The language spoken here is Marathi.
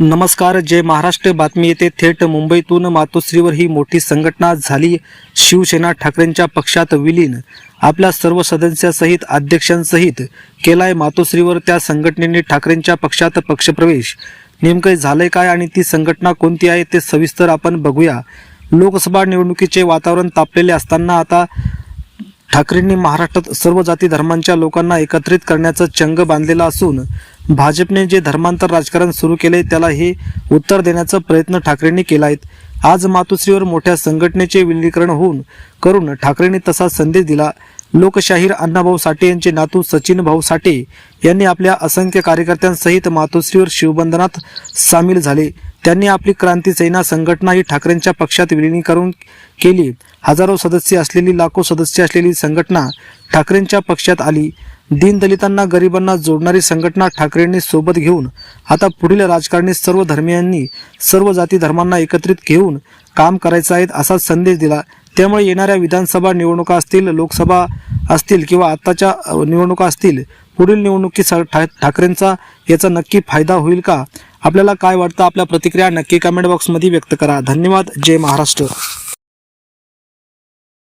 नमस्कार जय महाराष्ट्र. बातमी येते थेट. मुंबईतून मातोश्रीवर ही मोठी संघटना झाली. शिवसेना ठाकरेंच्या पक्षात विलीन. आपल्या सर्व सदस्यासहित अध्यक्षांसहित केलाय मातोश्रीवर त्या संघटनेने ठाकरेंच्या पक्षात पक्षप्रवेश. नेमकं झालंय काय आणि ती संघटना कोणती आहे ते सविस्तर आपण बघूया. लोकसभा निवडणुकीचे वातावरण तापलेले असताना आता ठाकरेंनी महाराष्ट्रात सर्व जाती धर्मांच्या लोकांना एकत्रित करण्याचं चंग बांधलेला असून भाजपने जे धर्मांतर राजकारण सुरू केले त्याला हे उत्तर देण्याचा प्रयत्न ठाकरेंनी केला आहे. आज मातोश्रीवर मोठ्या संघटनेचे विलीनीकरण होऊन करून ठाकरेंनी तसा संदेश दिला. लोकशाहीर अण्णाभाऊ साठे यांचे नातू सचिन भाऊ साठे यांनी आपल्या असंख्य कार्यकर्त्यांसहित मातोश्रीवर शिवबंधनात सामील झाले. त्यांनी आपली क्रांती सेना संघटना ही ठाकरेंच्या पक्षात विलिनीकरण केली. हजारो सदस्य असलेली लाखो सदस्य असलेली संघटना ठाकरेंच्या पक्षात आली. दीनदलितांना गरिबांना जोडणारी संघटना ठाकरेंनी सोबत घेऊन आता पुढील राजकारणी सर्व धर्मियांनी सर्व जाती धर्मांना एकत्रित घेऊन काम करायचं आहे असा संदेश दिला. त्यामुळे येणाऱ्या विधानसभा निवडणुका असतील लोकसभा असतील किंवा आत्ताच्या निवडणुका असतील पुढील निवडणुकीत ठाकरेंचा याचा नक्की फायदा होईल का? आपल्याला काय वाटतं? आपल्या प्रतिक्रिया नक्की कमेंट बॉक्समध्ये व्यक्त करा. धन्यवाद. जय महाराष्ट्र.